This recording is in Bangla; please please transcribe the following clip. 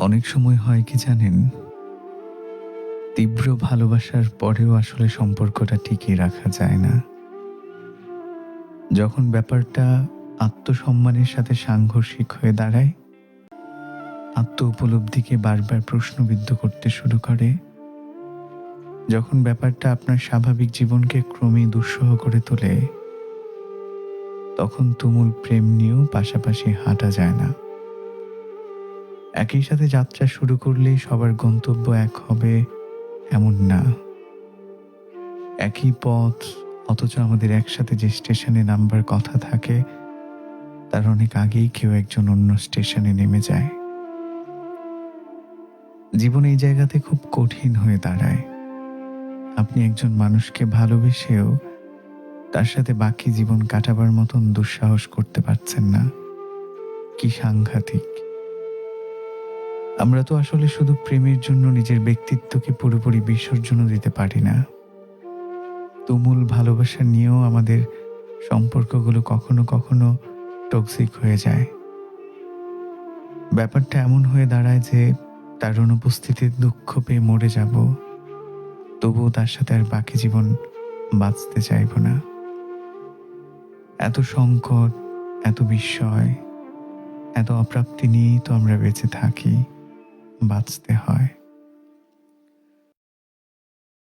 অনেক সময় হয় কি জানেন? তীব্র ভালোবাসার পরেও আসলে সম্পর্কটা টিকিয়ে রাখা যায় না। যখন ব্যাপারটা আত্মসম্মানের সাথে সাংঘর্ষিক হয়ে দাঁড়ায়, আত্ম উপলব্ধিকে বারবার প্রশ্নবিদ্ধ করতে শুরু করে, যখন ব্যাপারটা আপনার স্বাভাবিক জীবনকে ক্রমেই দুঃসহ করে তোলে, তখন তুমুল প্রেম নিয়েও পাশাপাশি হাঁটা যায় না। একই সাথে যাত্রা শুরু করলেই সবার গন্তব্য এক হবে এমন না। একই পথ, অথচ আমাদের একসাথে যে স্টেশনে নাম্বার কথা থাকে, তার অনেক আগেই কেউ একজন অন্য স্টেশনে নেমে যায়। জীবন এই জায়গাতে খুব কঠিন হয়ে দাঁড়ায়। আপনি একজন মানুষকে ভালোবেসেও তার সাথে বাকি জীবন কাটাবার মতন দুঃসাহস করতে পারছেন না। কি সাংঘাতিক। আমরা তো আসলে শুধু প্রেমের জন্য নিজের ব্যক্তিত্বকে পুরোপুরি বিসর্জনও দিতে পারি না। তুমুল ভালোবাসা নিয়েও আমাদের সম্পর্কগুলো কখনো কখনো টক্সিক হয়ে যায়। ব্যাপারটা এমন হয়ে দাঁড়ায় যে তার অনুপস্থিতির দুঃখ পেয়ে মরে যাব। তবুও তার সাথে আর বাকি জীবন বাঁচতে চাইব না। এত সংকট, এত বিস্ময়, এত অপ্রাপ্তি নিয়েই তো আমরা বেঁচে থাকি। বাঁচতে হয়।